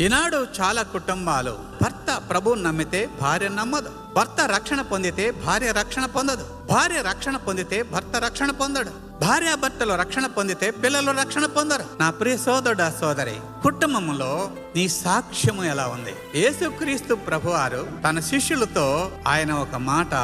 ఈనాడు చాలా కుటుంబాలు భర్త ప్రభు నమ్మితే భార్య నమ్మదు. భర్త రక్షణ పొందితే భార్య రక్షణ పొందదు. భార్య రక్షణ పొందితే భర్త రక్షణ పొందడు. భార్య భర్తలు రక్షణ పొందితే పిల్లలు రక్షణ పొందరు. నా ప్రియ సోదరుడు సోదరి కుటుంబంలో నీ సాక్ష్యము ఎలా ఉంది? యేసుక్రీస్తు ప్రభువారు తన శిష్యులతో ఆయన ఒక మాట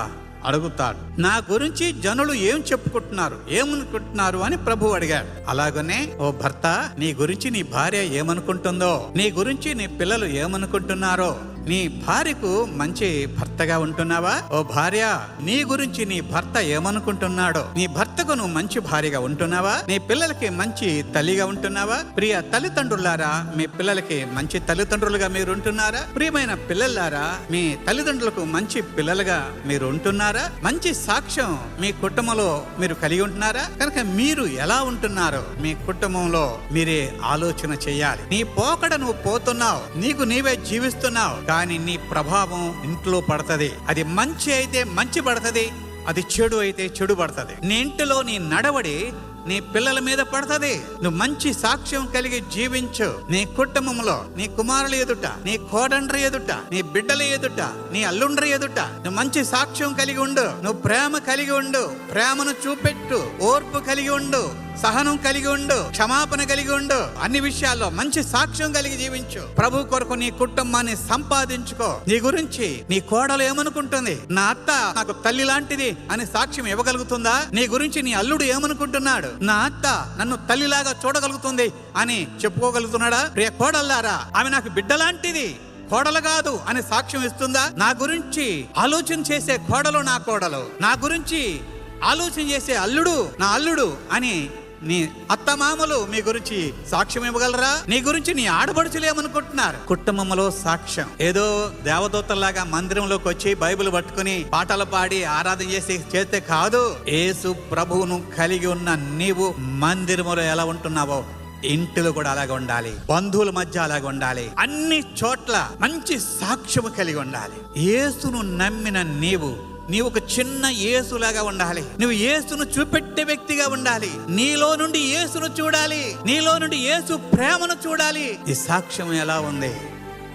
అడుగుతాడు. నా గురించి జనులు ఏం చెప్పుకుంటున్నారు? ఏమనుకుంటున్నారు అని ప్రభు అడిగాడు. అలాగనే ఓ భర్త నీ గురించి నీ భార్య ఏమనుకుంటుందో నీ గురించి నీ పిల్లలు ఏమనుకుంటున్నారో నీ భార్యకు మంచి భర్తగా ఉంటున్నావా? ఓ భార్య నీ గురించి నీ భర్త ఏమనుకుంటున్నాడో? నీ భర్తకు నువ్వు మంచి భార్యగా ఉంటున్నావా? నీ పిల్లలకి మంచి తల్లిగా ఉంటున్నావా? ప్రియ తల్లిదండ్రులారా మీ పిల్లలకి మంచి తల్లిదండ్రులుగా మీరు ఉంటున్నారా ప్రియమైన పిల్లలారా మీ తల్లిదండ్రులకు మంచి పిల్లలుగా మీరు ఉంటున్నారా మంచి సాక్ష్యం మీ కుటుంబంలో మీరు కలిగి ఉంటున్నారా? కనుక మీరు ఎలా ఉంటున్నారో మీ కుటుంబంలో మీరే ఆలోచన చేయాలి. నీ పోకడ నువ్వు పోతున్నావు. నీకు నీవే జీవిస్తున్నావు. కానీ నీ ప్రభావం ఇంట్లో పడుతుంది. అది మంచి అయితే మంచి పడుతుంది అది చెడు అయితే చెడు పడుతుంది. నీ ఇంటిలో నీ నడవడి నీ పిల్లల మీద పడుతుంది. నువ్వు మంచి సాక్ష్యం కలిగి జీవించు. నీ కుటుంబంలో నీ కుమారుల ఎదుట నీ కోడండ్ర ఎదుట నీ బిడ్డల ఎదుట నీ అల్లుండ్ర ఎదుట నువ్వు మంచి సాక్ష్యం కలిగి ఉండు. నువ్వు ప్రేమ కలిగి ఉండు. ప్రేమను చూపెట్టు ఓర్పు కలిగి ఉండు. సహనం కలిగి ఉండు క్షమాపణ కలిగి ఉండు. అన్ని విషయాల్లో మంచి సాక్ష్యం కలిగి జీవించు. ప్రభు కొరకు నీ కుటుంబాన్ని సంపాదించుకో. నీ గురించి నీ కోడలు ఏమనుకుంటుంది? నా అత్త నాకు తల్లి లాంటిది అని సాక్ష్యం ఇవ్వగలుగుతుందా? నీ గురించి నీ అల్లుడు ఏమనుకుంటున్నాడు? నా అత్త నన్ను తల్లిలాగా చూడగలుగుతుంది అని చెప్పుకోగలుగుతున్నాడా? ప్రియ కోడల్లారా ఆమె నాకు బిడ్డ లాంటిది కోడలు కాదు అని సాక్ష్యం ఇస్తుందా? నా గురించి ఆలోచన చేసే కోడలు నా కోడలు. నా గురించి ఆలోచన చేసే అల్లుడు నా అల్లుడు అని నీ అత్తమామలు మీ గురించి సాక్ష్యం ఇవ్వగలరా? నీ గురించి నీ ఆడపడుచులేమనుకుంటున్నారు? కుటుంబంలో సాక్ష్యం. ఏదో దేవదూతల్లాగా మందిరంలోకి వచ్చి బైబిల్ పట్టుకుని పాటలు పాడి ఆరాధన చేసి చేస్తే కాదు. ఏసు ప్రభువును కలిగి ఉన్న నీవు మందిరములో ఎలా ఉంటున్నావో ఇంటిలో కూడా అలాగే ఉండాలి. బంధువుల మధ్య అలాగే ఉండాలి. అన్ని చోట్ల మంచి సాక్ష్యము కలిగి ఉండాలి. ఏసును నమ్మిన నీవు నీవు ఒక చిన్న యేసులాగా ఉండాలి. నువ్వు యేసును చూపెట్టే వ్యక్తిగా ఉండాలి. నీలో నుండి యేసును చూడాలి. నీలో నుండి యేసు ప్రేమను చూడాలి. ఈ సాక్ష్యం ఎలా ఉంది?